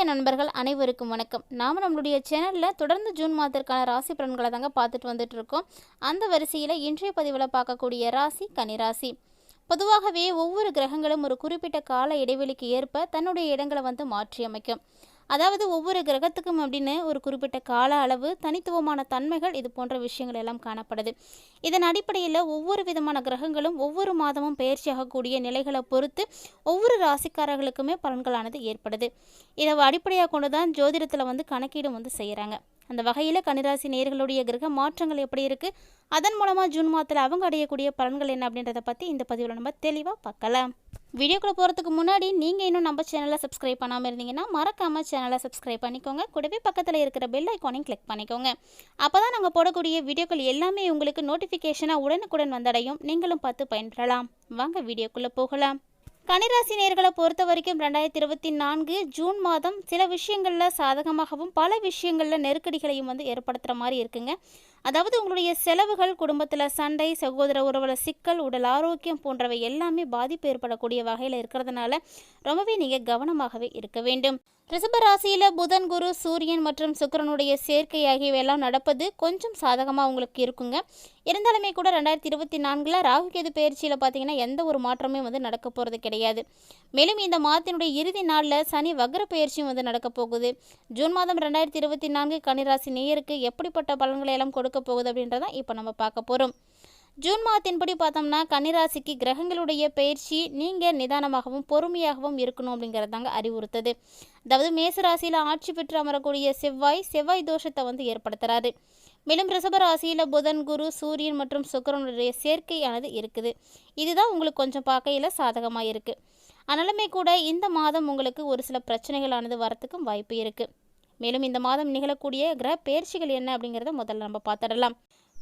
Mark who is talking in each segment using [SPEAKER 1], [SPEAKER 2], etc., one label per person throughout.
[SPEAKER 1] ஆன்மீக நண்பர்கள் அனைவருக்கும் வணக்கம். நாம் நம்மளுடைய சேனலில் தொடர்ந்து ஜூன் மாதத்திற்கான ராசி பலன்களை தாங்க பார்த்துட்டு வந்துட்டு இருக்கோம் அந்த வரிசையில் இன்றைய பதிவில் பார்க்கக்கூடிய ராசி கனிராசி பொதுவாகவே ஒவ்வொரு கிரகங்களும் ஒரு குறிப்பிட்ட கால இடைவெளிக்கு ஏற்ப தன்னுடைய இடங்களை வந்து மாற்றி அமைக்கும் அதாவது ஒவ்வொரு கிரகத்துக்கும் அப்படின்னு ஒரு குறிப்பிட்ட கால அளவு தனித்துவமான தன்மைகள் இது போன்ற விஷயங்கள் எல்லாம் காணப்படுது. இதன் அடிப்படையில் ஒவ்வொரு விதமான கிரகங்களும் ஒவ்வொரு மாதமும் பயிற்சியாகக்கூடிய நிலைகளை பொறுத்து ஒவ்வொரு ராசிக்காரர்களுக்குமே பலன்களானது ஏற்படுது. இதை அடிப்படையாக கொண்டு தான் ஜோதிடத்தில் வந்து கணக்கீடும் வந்து செய்கிறாங்க அந்த வகையில் கன்னிராசி நேர்களுடைய கிரக மாற்றங்கள் எப்படி இருக்குது அதன் மூலமாக ஜூன் மாதத்தில் அவங்க அடையக்கூடிய பலன்கள் என்ன அப்படின்றத பற்றி இந்த பதிவில் நம்ம தெளிவாக பார்க்கலாம். வீடியோக்குள்ளே போகிறதுக்கு முன்னாடி நீங்கள் இன்னும் நம்ம சேனலை சப்ஸ்கிரைப் பண்ணாமல் இருந்தீங்கன்னா மறக்காமல் சேனலை சப்ஸ்கிரைப் பண்ணிக்கோங்க. கூடவே பக்கத்தில் இருக்கிற பெல் ஐக்கானையும் கிளிக் பண்ணிக்கோங்க. அப்போ தான் நாங்கள் போடக்கூடிய வீடியோக்கள் எல்லாமே உங்களுக்கு நோட்டிஃபிகேஷனாக உடனுக்குடன் வந்தடையும். நீங்களும் பார்த்து பயன்பெறலாம் வாங்க வீடியோக்குள்ளே போகலாம். கனிராசி நேர்களை பொறுத்த வரைக்கும் ரெண்டாயிரத்தி இருபத்தி நான்கு ஜூன் மாதம் சில விஷயங்களில் சாதகமாகவும் பல விஷயங்களில் நெருக்கடிகளையும் வந்து ஏற்படுத்துகிற மாதிரி இருக்குங்க. அதாவது உங்களுடைய செலவுகள் குடும்பத்தில் சண்டை சகோதர உறவுல சிக்கல் உடல் ஆரோக்கியம் போன்றவை எல்லாமே பாதிப்பு ஏற்படக்கூடிய வகையில் இருக்கிறதுனால ரொம்பவே நீங்கள் கவனமாகவே இருக்க வேண்டும். ரிஷப ராசியில் புதன் குரு சூரியன் மற்றும் சுக்கிரனுடைய சேர்க்கை ஆகியவையெல்லாம் நடப்பது கொஞ்சம் சாதகமாக உங்களுக்கு இருக்குங்க. இருந்தாலுமே கூட ரெண்டாயிரத்தி இருபத்தி நான்கில் ராகுகேது பயிற்சியில் பார்த்தீங்கன்னா எந்த ஒரு மாற்றமே வந்து நடக்க போகிறது கிடையாது. மேலும் இந்த மாதத்தினுடைய இறுதி நாளில் சனி வக்ர பயிற்சியும் வந்து நடக்க போகுது. ஜூன் மாதம் ரெண்டாயிரத்தி இருபத்தி நான்கு கனிராசி நேயருக்கு எப்படிப்பட்ட பலன்களை எல்லாம் கொடுக்க போகுது அப்படின்றதான் இப்போ நம்ம பார்க்க போகிறோம் ஜூன் மாதத்தின்படி பார்த்தோம்னா கன்னிராசிக்கு கிரகங்களுடைய பயிற்சி நீங்கள் நிதானமாகவும் பொறுமையாகவும் இருக்கணும் அப்படிங்கிறது தாங்க அறிவுறுத்தது. அதாவது மேசராசியில் ஆட்சி பெற்று அமரக்கூடிய செவ்வாய் செவ்வாய் தோஷத்தை வந்து ஏற்படுத்துகிறாரு மேலும் ரிஷப ராசியில் புதன் குரு சூரியன் மற்றும் சுக்கரனுடைய சேர்க்கையானது இருக்குது. இதுதான் உங்களுக்கு கொஞ்சம் பார்க்கையில் சாதகமாக இருக்குது ஆனாலுமே கூட இந்த மாதம் உங்களுக்கு ஒரு சில பிரச்சனைகளானது வரத்துக்கும் வாய்ப்பு இருக்குது மேலும் இந்த மாதம் நிகழக்கூடிய கிரக பயிற்சிகள் என்ன அப்படிங்கிறத முதல்ல நம்ம பார்த்துடலாம்.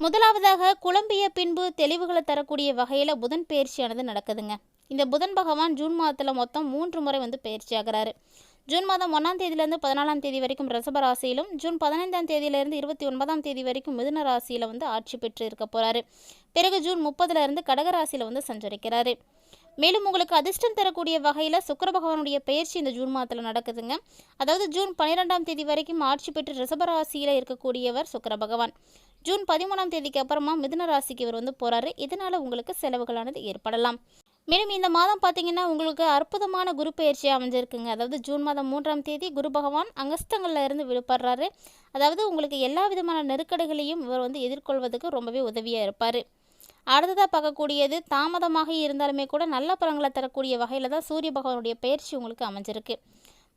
[SPEAKER 1] முதலாவதாக குழம்பிய பின்பு தெளிவுகளை தரக்கூடிய வகையில் புதன் பயிற்சியானது நடக்குதுங்க. இந்த புதன் பகவான் ஜூன் மாதத்தில் மொத்தம் மூன்று முறை வந்து பயிற்சி ஆகிறாரு. ஜூன் மாதம் ஒன்றாம் தேதியிலேருந்து பதினாலாம் தேதி வரைக்கும் ரிஷப ராசியிலும் ஜூன் பதினைந்தாம் தேதியிலேருந்து இருபத்தி ஒன்பதாம் தேதி வரைக்கும் மிதுன ராசியில் வந்து ஆட்சி பெற்று இருக்க போகிறாரு பிறகு ஜூன் முப்பதுலேருந்து கடக ராசியில் வந்து சஞ்சரிக்கிறாரு. மேலும் உங்களுக்கு அதிர்ஷ்டம் தரக்கூடிய வகையில் சுக்கர பகவானுடைய பயிற்சி இந்த ஜூன் மாதத்தில் நடக்குதுங்க. அதாவது ஜூன் பன்னிரெண்டாம் தேதி வரைக்கும் ஆட்சி பெற்று ரிஷபராசியில் இருக்கக்கூடியவர் சுக்கர பகவான். ஜூன் பதிமூணாம் தேதிக்கு அப்புறமா மிதுன ராசிக்கு இவர் வந்து போகிறாரு இதனால் உங்களுக்கு செலவுகளானது ஏற்படலாம். மேலும் இந்த மாதம் பார்த்தீங்கன்னா உங்களுக்கு அற்புதமான குரு பயிற்சி அமைஞ்சிருக்குங்க. அதாவது ஜூன் மாதம் மூன்றாம் தேதி குரு பகவான் அங்கஸ்தங்களில் இருந்து விடுபடுறாரு. அதாவது உங்களுக்கு எல்லா விதமான நெருக்கடிகளையும் இவர் வந்து எதிர்கொள்வதற்கு ரொம்பவே உதவியாக இருப்பார். அடுத்ததாக பார்க்கக்கூடியது தாமதமாக இருந்தாலுமே கூட நல்ல பலன்களை தரக்கூடிய வகையில் தான் சூரிய பகவானுடைய பயிற்சி உங்களுக்கு அமைஞ்சிருக்கு.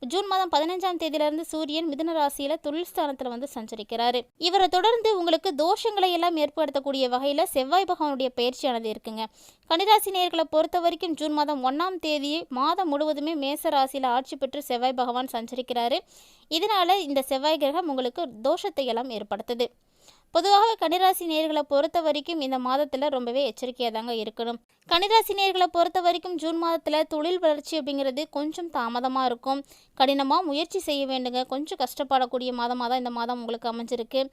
[SPEAKER 1] ஜூன் மாதம் பதினஞ்சாம் தேதியிலிருந்து சூரியன் மிதுன ராசியில் தொழில் ஸ்தானத்தில் வந்து சஞ்சரிக்கிறாரு. இவரை தொடர்ந்து உங்களுக்கு தோஷங்களை எல்லாம் ஏற்படுத்தக்கூடிய வகையில் செவ்வாய் பகவானுடைய பயிற்சியானது இருக்குங்க. கன்னிராசி நேர்களை பொறுத்த வரைக்கும் ஜூன் மாதம் ஒன்றாம் தேதி மாதம் முழுவதுமே மேச ராசியில் ஆட்சி பெற்று செவ்வாய் பகவான் சஞ்சரிக்கிறாரு. இதனால் இந்த செவ்வாய் கிரகம் உங்களுக்கு தோஷத்தை எல்லாம் ஏற்படுத்துது. பொதுவாக கன்னிராசி நேர்களை பொறுத்த வரைக்கும் இந்த மாதத்தில் ரொம்பவே எச்சரிக்கையாக தாங்க இருக்கணும். கன்னிராசி நேர்களை பொறுத்த வரைக்கும் ஜூன் மாதத்தில் தொழில் வளர்ச்சி அப்படிங்கிறது கொஞ்சம் தாமதமாக இருக்கும். கடினமாக முயற்சி செய்ய வேண்டுங்க. கொஞ்சம் கஷ்டப்படக்கூடிய மாதமாக தான் இந்த மாதம் உங்களுக்கு அமைஞ்சிருக்கு.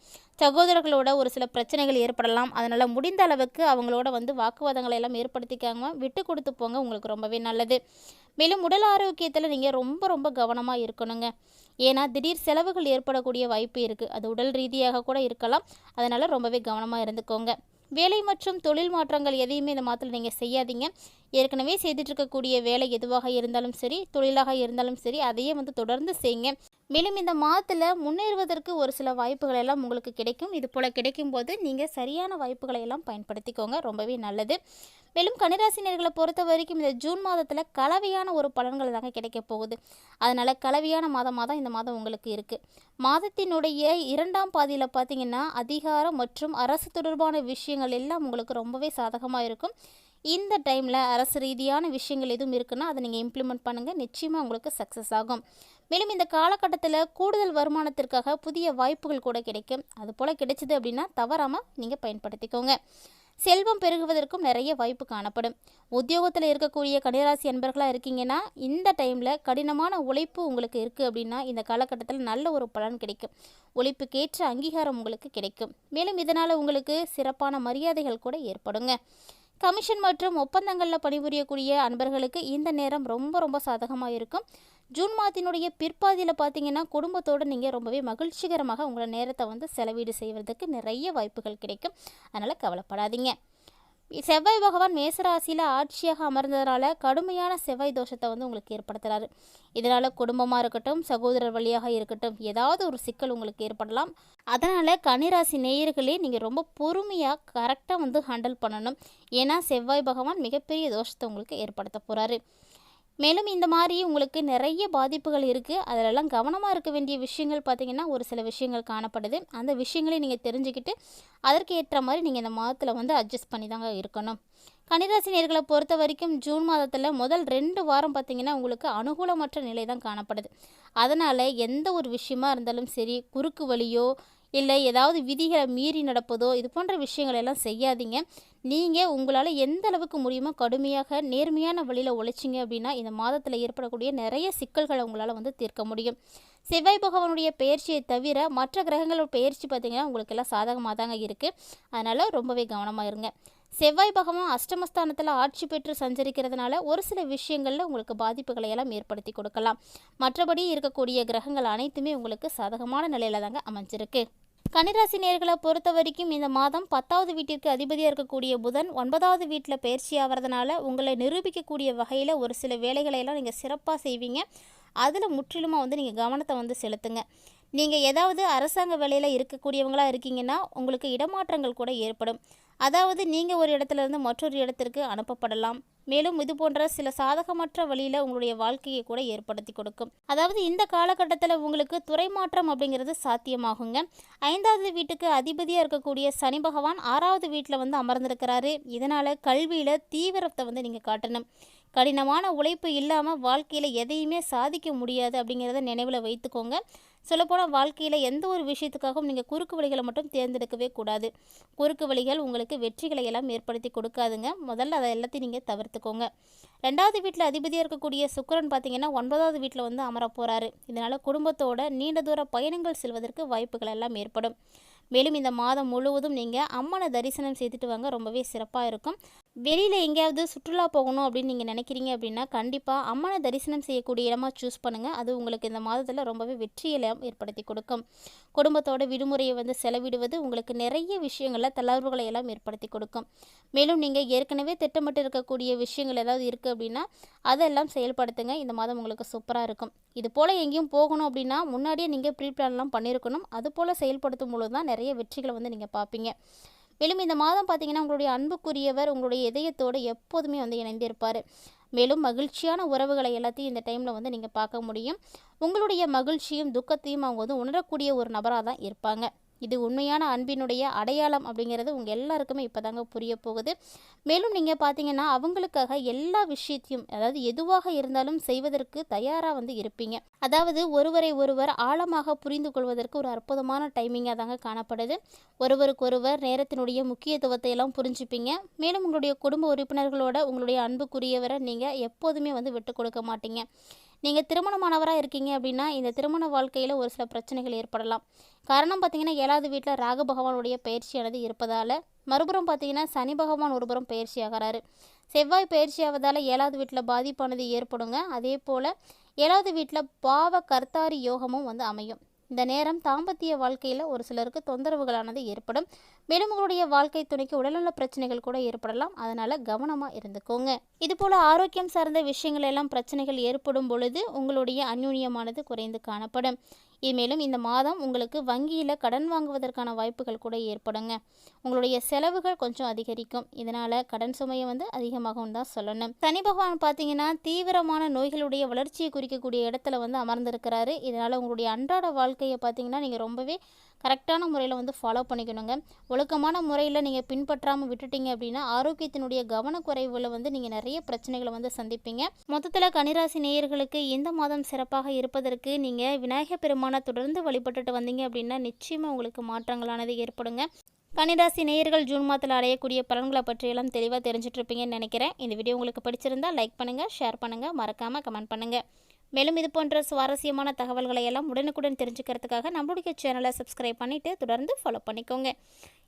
[SPEAKER 1] சகோதரர்களோட ஒரு சில பிரச்சனைகள் ஏற்படலாம். அதனால் முடிந்த அளவுக்கு அவங்களோட வந்து வாக்குவாதங்களை எல்லாம் ஏற்படுத்திக்காங்க விட்டு கொடுத்து போங்க. உங்களுக்கு ரொம்பவே நல்லது. மேலும் உடல் ஆரோக்கியத்தில் நீங்கள் ரொம்ப ரொம்ப கவனமாக இருக்கணுங்க. ஏன்னா திடீர் செலவுகள் ஏற்படக்கூடிய வாய்ப்பு இருக்குது அது உடல் ரீதியாக கூட இருக்கலாம். அதனால் ரொம்பவே கவனமாக இருந்துக்கோங்க. வேலை மற்றும் தொழில் மாற்றங்கள் எதையுமே இந்த மாதத்தில் நீங்கள் செய்யாதீங்க. ஏற்கனவே செய்துட்டு இருக்கக்கூடிய வேலை எதுவாக இருந்தாலும் சரி தொழிலாக இருந்தாலும் சரி அதையே வந்து தொடர்ந்து செய்யுங்க. மேலும் இந்த மாதத்தில் முன்னேறுவதற்கு ஒரு சில வாய்ப்புகள் எல்லாம் உங்களுக்கு கிடைக்கும். இது போல் கிடைக்கும் போது நீங்கள் சரியான வாய்ப்புகளை எல்லாம் பயன்படுத்திக்கோங்க. ரொம்பவே நல்லது. மேலும் கன்னிராசினியர்களை பொறுத்த வரைக்கும் இந்த ஜூன் மாதத்தில் கலவையான ஒரு பலன்கள் தாங்க கிடைக்க போகுது. அதனால் கலவையான மாதமாக தான் இந்த மாதம் உங்களுக்கு இருக்குது மாதத்தினுடைய இரண்டாம் பாதியில் பார்த்தீங்கன்னா அதிகாரம் மற்றும் அரசு தொடர்பான விஷயங்கள் எல்லாம் உங்களுக்கு ரொம்பவே சாதகமாக இருக்கும். இந்த டைமில் அரசு ரீதியான விஷயங்கள் எதுவும் இருக்குன்னா அதை நீங்கள் இம்ப்ளிமெண்ட் பண்ணுங்கள் நிச்சயமாக உங்களுக்கு சக்ஸஸ் ஆகும். மேலும் இந்த காலகட்டத்தில் கூடுதல் வருமானத்திற்காக புதிய வாய்ப்புகள் கூட கிடைக்கும். அது போல் கிடைச்சிது அப்படின்னா தவறாமல் நீங்கள் பயன்படுத்திக்கோங்க. செல்வம் பெருகுவதற்கும் நிறைய வாய்ப்பு காணப்படும். உத்தியோகத்தில் இருக்கக்கூடிய கன்னிராசி அன்பர்களாக இருக்கீங்கன்னா இந்த டைமில் கடினமான உழைப்பு உங்களுக்கு இருக்குது அப்படின்னா இந்த காலகட்டத்தில் நல்ல ஒரு பலன் கிடைக்கும். உழைப்புக்கேற்ற அங்கீகாரம் உங்களுக்கு கிடைக்கும். மேலும் இதனால் உங்களுக்கு சிறப்பான மரியாதைகள் கூட ஏற்படுங்க. கமிஷன் மற்றும் ஒப்பந்தங்களில் பணிபுரியக்கூடிய அன்பர்களுக்கு இந்த நேரம் ரொம்ப ரொம்ப சாதகமாக இருக்கும். ஜூன் மாதத்தினுடைய பிற்பாதியில் பார்த்தீங்கன்னா குடும்பத்தோடு நீங்கள் ரொம்பவே மகிழ்ச்சிகரமாக உங்களை நேரத்தை வந்து செலவீடு செய்வதற்கு நிறைய வாய்ப்புகள் கிடைக்கும். அதனால் கவலைப்படாதீங்க. செவ்வாய் பகவான் மேசராசியில் ஆட்சியாக அமர்ந்ததுனால கடுமையான செவ்வாய் தோஷத்தை வந்து உங்களுக்கு ஏற்படுத்துகிறாரு இதனால் குடும்பமாக இருக்கட்டும் சகோதரர் வழியாக இருக்கட்டும் ஏதாவது ஒரு சிக்கல் உங்களுக்கு ஏற்படலாம். அதனால் கன்னிராசி நேயர்களே நீங்கள் ரொம்ப பொறுமையாக கரெக்டாக வந்து ஹேண்டில் பண்ணணும். ஏன்னா செவ்வாய் பகவான் மிகப்பெரிய தோஷத்தை உங்களுக்கு ஏற்படுத்த போகிறாரு மேலும் இந்த மாதிரி உங்களுக்கு நிறைய பாதிப்புகள் இருக்குது அதிலெல்லாம் கவனமாக இருக்க வேண்டிய விஷயங்கள் பார்த்திங்கன்னா ஒரு சில விஷயங்கள் காணப்படுது. அந்த விஷயங்களையும் நீங்கள் தெரிஞ்சுக்கிட்டு அதற்கு ஏற்ற மாதிரி நீங்கள் இந்த மாதத்தில் வந்து அட்ஜஸ்ட் பண்ணி தாங்க இருக்கணும். கன்னிராசி நேர்களை பொறுத்த வரைக்கும் ஜூன் மாதத்தில் முதல் ரெண்டு வாரம் பார்த்திங்கன்னா உங்களுக்கு அனுகூலமற்ற நிலை தான் காணப்படுது. அதனால் எந்த ஒரு விஷயமா இருந்தாலும் சரி குறுக்கு வழியோ இல்லை ஏதாவது விதிகளை மீறி நடப்பதோ இது போன்ற விஷயங்கள் எல்லாம் செய்யாதீங்க. நீங்கள் உங்களால் எந்த அளவுக்கு முடியுமோ கடுமையாக நேர்மையான வழியில் உழைச்சிங்க அப்படின்னா இந்த மாதத்தில் ஏற்படக்கூடிய நிறைய சிக்கல்களை உங்களால் வந்து தீர்க்க முடியும். செவ்வாய் பகவானுடைய பயிற்சியை தவிர மற்ற கிரகங்களோட பயிற்சி பார்த்திங்கன்னா உங்களுக்கு எல்லாம் சாதகமாக தாங்க இருக்குது அதனால் ரொம்பவே கவனமாக இருங்க. செவ்வாய் பகவான் அஷ்டமஸ்தானத்தில் ஆட்சி பெற்று சஞ்சரிக்கிறதுனால ஒரு சில விஷயங்களில் உங்களுக்கு பாதிப்புகளை எல்லாம் ஏற்படுத்தி கொடுக்கலாம். மற்றபடி இருக்கக்கூடிய கிரகங்கள் அனைத்துமே உங்களுக்கு சாதகமான நிலையில தாங்க அமைஞ்சிருக்கு. கன்னிராசி நேர்களை பொறுத்த வரைக்கும் இந்த மாதம் பத்தாவது வீட்டிற்கு அதிபதியாக இருக்கக்கூடிய புதன் ஒன்பதாவது வீட்டில் பயிற்சி ஆகிறதுனால உங்களை நிரூபிக்கக்கூடிய வகையில் ஒரு சில வேலைகளை எல்லாம் நீங்கள் சிறப்பாக செய்வீங்க. அதில் முற்றிலுமாக வந்து நீங்கள் கவனத்தை வந்து செலுத்துங்க. நீங்கள் ஏதாவது அரசாங்க வேலையில் இருக்கக்கூடியவங்களாக இருக்கீங்கன்னா உங்களுக்கு இடமாற்றங்கள் கூட ஏற்படும். அதாவது நீங்கள் ஒரு இடத்துல இருந்து மற்றொரு இடத்திற்கு அனுப்பப்படலாம். மேலும் இது போன்ற சில சாதகமற்ற வழியில் உங்களுடைய வாழ்க்கையை கூட ஏற்படுத்தி கொடுக்கும். அதாவது இந்த காலகட்டத்தில் உங்களுக்கு துறை மாற்றம் அப்படிங்கிறது சாத்தியமாகுங்க. ஐந்தாவது வீட்டுக்கு அதிபதியாக இருக்கக்கூடிய சனி பகவான் ஆறாவது வீட்டில் வந்து அமர்ந்திருக்கிறாரு. இதனால் கல்வியில் தீவிரத்தை வந்து நீங்கள் காட்டணும். கடினமான உழைப்பு இல்லாமல் வாழ்க்கையில் எதையுமே சாதிக்க முடியாது அப்படிங்கிறத நினைவில் வைத்துக்கோங்க. சொல்லப்போனால் வாழ்க்கையில் எந்த ஒரு விஷயத்துக்காகவும் நீங்கள் குறுக்கு வழிகளை மட்டும் தேர்ந்தெடுக்கவே கூடாது. குறுக்கு வழிகள் உங்களுக்கு வெற்றிகளை எல்லாம் ஏற்படுத்தி கொடுக்காதுங்க. முதல்ல அதை எல்லாத்தையும் நீங்கள் தவிர்த்துக்கோங்க. ரெண்டாவது வீட்டில் அதிபதியாக இருக்கக்கூடிய சுக்கரன் பார்த்தீங்கன்னா ஒன்பதாவது வீட்டில் வந்து அமர போகிறாரு இதனால் குடும்பத்தோட நீண்ட தூர பயணங்கள் செல்வதற்கு வாய்ப்புகள் எல்லாம் ஏற்படும். மேலும் இந்த மாதம் முழுவதும் நீங்கள் அம்மனை தரிசனம் செய்துட்டு வாங்க. ரொம்பவே சிறப்பாக இருக்கும். வெளியில் எங்கேயாவது சுற்றுலா போகணும் அப்படின்னு நீங்கள் நினைக்கிறீங்க அப்படின்னா கண்டிப்பாக அம்மனை தரிசனம் செய்யக்கூடிய இடமாக சூஸ் பண்ணுங்கள் அது உங்களுக்கு இந்த மாதத்தில் ரொம்பவே வெற்றியெல்லாம் ஏற்படுத்தி கொடுக்கும். குடும்பத்தோட விடுமுறையை வந்து செலவிடுவது உங்களுக்கு நிறைய விஷயங்களில் தளர்வுகளை எல்லாம் ஏற்படுத்தி கொடுக்கும். மேலும் நீங்கள் ஏற்கனவே திட்டமிட்டு இருக்கக்கூடிய விஷயங்கள் ஏதாவது இருக்குது அப்படின்னா அதெல்லாம் செயல்படுத்துங்க. இந்த மாதம் உங்களுக்கு சூப்பராக இருக்கும். இது போல் எங்கேயும் போகணும் அப்படின்னா முன்னாடியே நீங்கள் ப்ரீ பிளான்லாம் பண்ணியிருக்கணும் அது போல் செயல்படுத்தும் பொழுது தான் நிறைய வெற்றிகளை வந்து நீங்கள் பார்ப்பீங்க. மேலும் இந்த மாதம் பார்த்தீங்கன்னா உங்களுடைய அன்புக்குரியவர் உங்களுடைய இதயத்தோடு எப்போதுமே வந்து இணைந்திருப்பார். மேலும் மகிழ்ச்சியான உறவுகளை எல்லாத்தையும் இந்த டைமில் வந்து நீங்கள் பார்க்க முடியும். உங்களுடைய மகிழ்ச்சியும் துக்கத்தையும் அவங்க வந்து உணரக்கூடிய ஒரு நபராக தான் இருப்பாங்க. இது உண்மையான அன்பினுடைய அடையாளம் அப்படிங்கிறது உங்கள் எல்லாருக்குமே இப்போ தாங்க புரிய போகுது. மேலும் நீங்கள் பார்த்தீங்கன்னா அவங்களுக்காக எல்லா விஷயத்தையும் அதாவது எதுவாக இருந்தாலும் செய்வதற்கு தயாராக வந்து இருப்பீங்க. அதாவது ஒருவரை ஒருவர் ஆழமாக புரிந்து கொள்வதற்கு ஒரு அற்புதமான டைமிங்காக தாங்க காணப்படுது. ஒருவருக்கொருவர் நேரத்தினுடைய முக்கியத்துவத்தை எல்லாம் புரிஞ்சுப்பீங்க. மேலும் உங்களுடைய குடும்ப உறுப்பினர்களோட உங்களுடைய அன்புக்குரியவரை நீங்கள் எப்போதுமே வந்து விட்டு கொடுக்க மாட்டீங்க. நீங்கள் திருமணமானவராக இருக்கீங்க அப்படின்னா இந்த திருமண வாழ்க்கையில் ஒரு சில பிரச்சனைகள் ஏற்படலாம். காரணம் பார்த்தீங்கன்னா ஏழாவது வீட்டில் ராகு பகவானுடைய பயிற்சியானது இருப்பதால் மறுபுறம் பார்த்தீங்கன்னா சனி பகவான் ஒருபுறம் பயிற்சி ஆகிறாரு. செவ்வாய் பயிற்சி ஆவதால் ஏழாவது வீட்டில் பாதிப்பானது ஏற்படுங்க. அதே போல் ஏழாவது வீட்டில் பாவ கர்த்தாரி யோகமும் வந்து அமையும். இந்த நேரம் தாம்பத்திய வாழ்க்கையில் ஒரு சிலருக்கு தொந்தரவுகளானது ஏற்படும். மேலும் உங்களுடைய வாழ்க்கை துணைக்கு உடல்நல பிரச்சனைகள் கூட ஏற்படலாம். அதனால் கவனமாக இருந்துக்கோங்க. இதுபோல் ஆரோக்கியம் சார்ந்த விஷயங்கள் எல்லாம் பிரச்சனைகள் ஏற்படும் பொழுது உங்களுடைய அந்யூன்யமானது குறைந்து காணப்படும். மேலும் இந்த மாதம் உங்களுக்கு வங்கியில் கடன் வாங்குவதற்கான வாய்ப்புகள் கூட ஏற்படுங்க. உங்களுடைய செலவுகள் கொஞ்சம் அதிகரிக்கும். இதனால் கடன் சுமையை வந்து அதிகமாகவும் தான் சொல்லணும். சனி பகவான் பார்த்தீங்கன்னா தீவிரமான நோய்களுடைய வளர்ச்சியை குறிக்கக்கூடிய இடத்துல வந்து அமர்ந்திருக்கிறாரு. இதனால் உங்களுடைய அன்றாட வாழ்க்கையை பார்த்தீங்கன்னா நீங்கள் ரொம்பவே கரெக்டான முறையில் வந்து ஃபாலோ பண்ணிக்கணுங்க. ஒழுக்கமான முறையில் நீங்கள் பின்பற்றாமல் விட்டுட்டீங்க அப்படின்னா ஆரோக்கியத்தினுடைய கவனக்குறைவில் வந்து நீங்கள் நிறைய பிரச்சனைகளை வந்து சந்திப்பீங்க. மொத்தத்தில் கனிராசி நேயர்களுக்கு இந்த மாதம் சிறப்பாக இருப்பதற்கு நீங்கள் விநாயகர் பெருமாள் தொடர்ந்து வழிபட்டுட்டு வந்தீங்க அப்படின்னா நிச்சயமாக உங்களுக்கு மாற்றங்களானது ஏற்படுங்க. கன்னிராசி நேயர்கள் ஜூன் மாதத்தில் அடையக்கூடிய பலன்களை பற்றியெல்லாம் தெளிவாக தெரிஞ்சுட்டு இருப்பீங்கன்னு நினைக்கிறேன். இந்த வீடியோ உங்களுக்கு பிடிச்சிருந்தால் லைக் பண்ணுங்கள் ஷேர் பண்ணுங்கள் மறக்காமல் கமெண்ட் பண்ணுங்கள் மேலும் இது போன்ற சுவாரஸ்யமான தகவல்களை எல்லாம் உடனுக்குடன் தெரிஞ்சுக்கிறதுக்காக நம்மளுடைய சேனலை சப்ஸ்கிரைப் பண்ணிவிட்டு தொடர்ந்து ஃபாலோ பண்ணிக்கோங்க.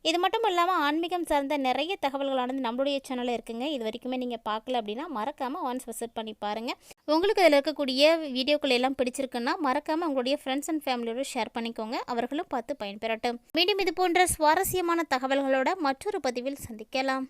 [SPEAKER 1] இது மட்டும் இல்லாமல் ஆன்மீகம் சார்ந்த நிறைய தகவல்களானது நம்மளுடைய சேனலில் இருக்குங்க. இது வரைக்குமே நீங்கள் பார்க்கல அப்படின்னா மறக்காமல் ஒன்ஸ் விசிட் பண்ணி பாருங்கள் உங்களுக்கு இதில் இருக்கக்கூடிய வீடியோக்கள் எல்லாம் பிடிச்சிருக்குன்னா மறக்காமல் உங்களுடைய ஃப்ரெண்ட்ஸ் அண்ட் ஃபேமிலியோட ஷேர் பண்ணிக்கோங்க. அவர்களும் பார்த்து பயன்பெறட்டும். மீண்டும் இது போன்ற சுவாரஸ்யமான தகவல்களோட மற்றொரு பதிவில் சந்திக்கலாம்.